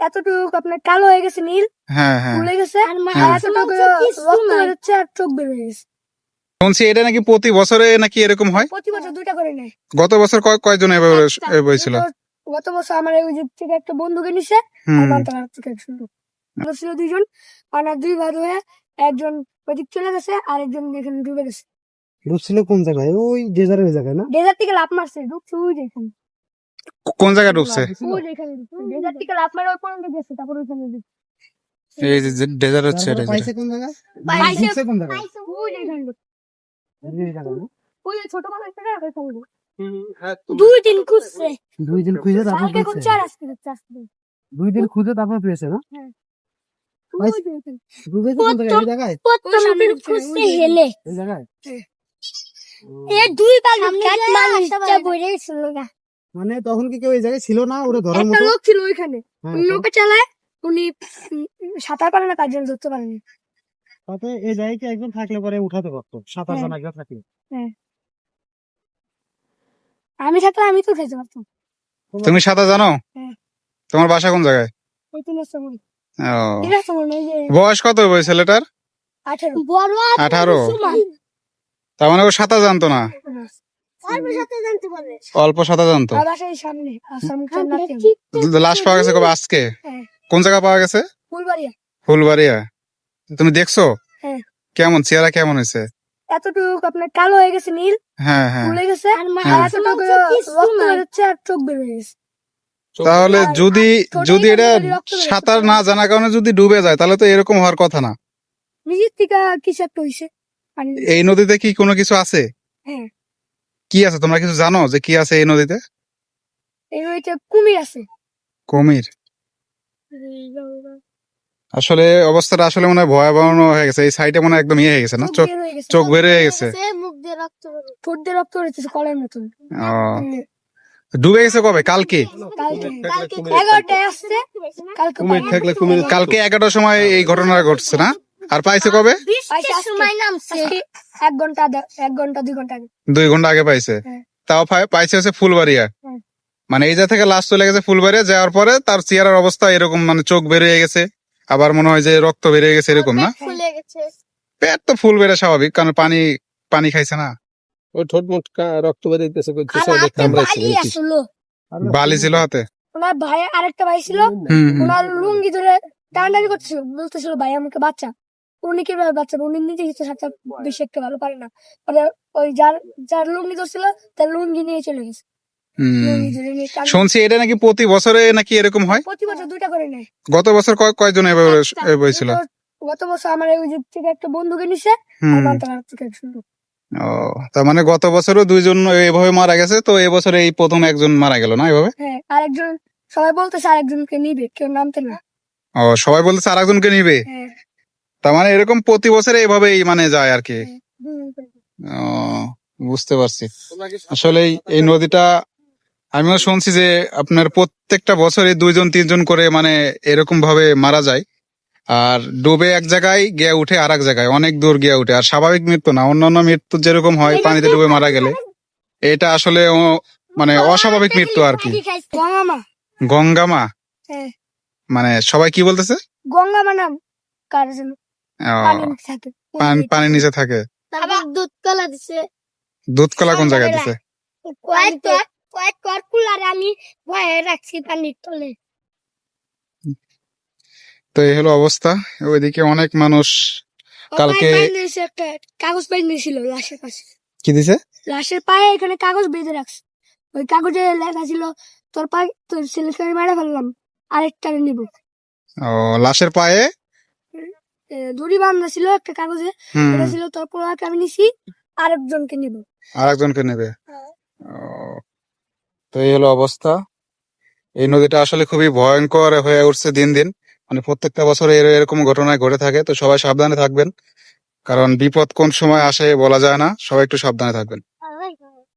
এতটুকু আপনার কালো হয়ে গেছে নীল হ্যাঁ হ্যাঁ। ফুলে গেছে আর হ্যাঁ। এতটুকু রক্ত বেরোচ্ছে আর চোখ বের হয়ে গেছে। শুনছি এটা নাকি প্রতি বছরে নাকি এরকম হয়? প্রতি বছর দুইটা করে নেয়। গত বছর কয়- কয়জন এভাবে হয়েছিল গত- গত বছর আমার ওই যে থেকে একটা বন্ধুকে নিছে আর থেকে একজন ছিল দুইজন আর দুই ভাই হয়ে একজন ওইদিক চলে গেছে আর একজন এখানে ডুবে গেছে। ঢুকছিল কোন জায়গায়? ওই ডেজারের ওই জায়গায় না? ডেজার্ট থেকে লাভ মারছে ঢুকছে ওই যে এখানে। কোন জায়গায়। এই যে ডেজার্ট হচ্ছে এটা কোন জায়গায় পাইছে- কোন জায়গায় ওই যে এখানে ঢুকছে। এই জায়গায় না? ওই ছোট মানুষ একটা ওইখানে ঢুকছে। দুই দিন খুঁজছে। দুই দিন খুঁজে তারপর পেয়েছে। দুই দিন খুঁজে পেয়েছে না। ডুবেছে দুই মানে তখন কি কেউ এই জায়গায় ছিল না? ওরে ধরার একটা মতো? লোক ছিল ওইখানে। হ্যাঁ, নৌকা চালায় উনি সাঁতার পারে না তার জন্য ধরতে পারেনি। তাতে এই জায়গায় কি একজন থাকলে পরে উঠাতে পারতো? সাঁতার হ্যাঁ। জানা একজন থাকলে। আমি থাকলে আমি তো খেতে পারতাম। তুমি সাঁতার জানো? হ্যাঁ। তোমার বাসা কোন জায়গায়? ওই ওই যে বয়স কত ওই ছেলেটার? আঠারো। আঠারো তার মানে ও সাঁতার জানতো না। অল্প সাঁতার জানতো খান্নাতে লাশ পাওয়া গেছে কবে? আজকে? হ্যাঁ। কোন জায়গায় পাওয়া গেছে? ফুলবাড়িয়া। ফুলবাড়িয়া। তুমি দেখছ? হ্যাঁ। কেমন? চেহারা কেমন হয়েছে? এতটুকু আপনার কালো হয়ে গেছে নীল হ্যাঁ হ্যাঁ। গেছে আর হ্যাঁ। চোখ বের হয়ে গেছে। তাহলে যদি যদি এটা। সাঁতার না জানার কারণে যদি ডুবে যায় তাহলে তো এরকম হওয়ার কথা না। নিজের থেকে কিছু একটা হয়েছে। এই নদীতে কি কোনো কিছু আছে? হ্যাঁ। কি আছে? তোমরা কিছু জানো যে কি আছে এই নদীতে? এই নদীতে কুমির আছে। কুমির? আসলে অবস্থাটা আসলে মনে হয় ভয়াবহ হয়ে গেছে। এই সাইডে মনে হয় একদম ইয়ে হয়ে গেছে না? চোখ। চোখ বের হয়ে গেছে। মুখ দিয়ে রক্ত ঠোঁট দিয়ে রক্ত বেরোচ্ছে কলের মতন। ও। ডুবে গেছে কবে? কালকে? কালকে এগারোটায় আসছে। কালকে কুমির থাকলে কুমির কালকে এগারোটার সময় এই ঘটনাটা ঘটছে না? আর পাইছে কবে? পাইছে আজকে। আজকে এক ঘণ্টা এক ঘণ্টা দুই ঘণ্টা আগে। দুই ঘণ্টা আগে পাইছে। হ্যাঁ। তাও পাইছে হচ্ছে ফুলবাড়িয়া। হ্যাঁ। মানে এই জায়গা থেকে লাস্ট চলে গেছে ফুলবাড়িয়া যাওয়ার পরে তার চেয়ারের অবস্থা এরকম মানে চোখ বেরিয়ে গেছে। আবার মনে হয় যে রক্ত বেরিয়ে গেছে এরকম না? পেট তো ফুল বেড়ে স্বাভাবিক কারণ পানি পানি খাইছে না। ওই ঠোঁট মোট রক্ত বেরিয়েছে বালি ছিল হাতে? ওনার ভাই আরেকটা ভাই ছিল। ওনার লুঙ্গি ধরে টানাটানি করতেছিল বলতেছিল ভাই আমাকে বাচ্চা উনি কীভাবে বাচ্চা উনি নিজে কিছু সাথে বেশি একটা ভালো পারে না। পরে ওই যার যার লুঙ্গি ধরছিল তার লুঙ্গি নিয়ে চলে গেছে। শুনছি এটা নাকি প্রতি বছরে নাকি এরকম হয়? প্রতি বছর দুইটা করে নেয়। গত বছর কয়- কয়জন এভাবে হয়েছিল গত- বছর আমার ওই যে থেকে একটা বন্ধুকে নিছে। ও তার মানে গত বছরও দুইজন এভাবে মারা গেছে তো এবছরে এই প্রথম একজন মারা গেল না এভাবে? হ্যাঁ আরেকজন সবাই বলতেছে আরেকজনকে নিবে কেউ নামতে না। ও সবাই বলতেছে আর একজনকে নিবে? হ্যাঁ। তার মানে এরকম প্রতি বছরে এইভাবেই মানে যায় আর কি ও বুঝতে পারছি। আসলে এই- নদীটা আমিও শুনছি যে আপনার প্রত্যেকটা বছরে দুইজন তিনজন করে মানে এরকম ভাবে মারা যায়। আর ডুবে এক জায়গায় গিয়ে উঠে আর এক জায়গায় অনেক দূর গিয়ে উঠে। আর স্বাভাবিক মৃত্যু না অন্যান্য মৃত্যু যেরকম হয় পানিতে ডুবে মারা গেলে। এটা আসলে ও- মানে অস্বাভাবিক মৃত্যু আর কি গঙ্গামা হ্যাঁ। মানে সবাই কি বলতেছে? গঙ্গামা নাম। কার জন্য? পানির নিচে থাকে। আবার দুধ কলা দিছে। দুধ কলা কোন জায়গায় দিছে? কয়েক কয়েক কয়েক আমি ভয়ে রাখছি পানির তলে। তো এই হলো অবস্থা। ওইদিকে অনেক মানুষ কালকে- কাগজ বাইন্ধে ছিল লাশের পাশে। কি দিছে? লাশের পায়ে এখানে কাগজ বেঁধে রাখছে। ওই কাগজে লেখা ছিল তোর পায়ে তোর ছেলেকে আমি মেরে ফেললাম আরেকটা নিব। ও লাশের পায়ে দড়ি বান্ধা ছিল একটা কাগজে এটা ছিল তোর পোলাকে আমি নিছি আরেকজনকে নিব। আর একজনকে নেবে? হ্যাঁ। তো এই হলো অবস্থা। এই নদীটা আসলে খুবই ভয়ঙ্কর হয়ে উঠছে দিন দিন। মানে প্রত্যেকটা বছর এর এরকম ঘটনা ঘটে থাকে তো সবাই সাবধানে থাকবেন। কারণ বিপদ কোন সময় আসে বলা যায় না সবাই একটু সাবধানে থাকবেন।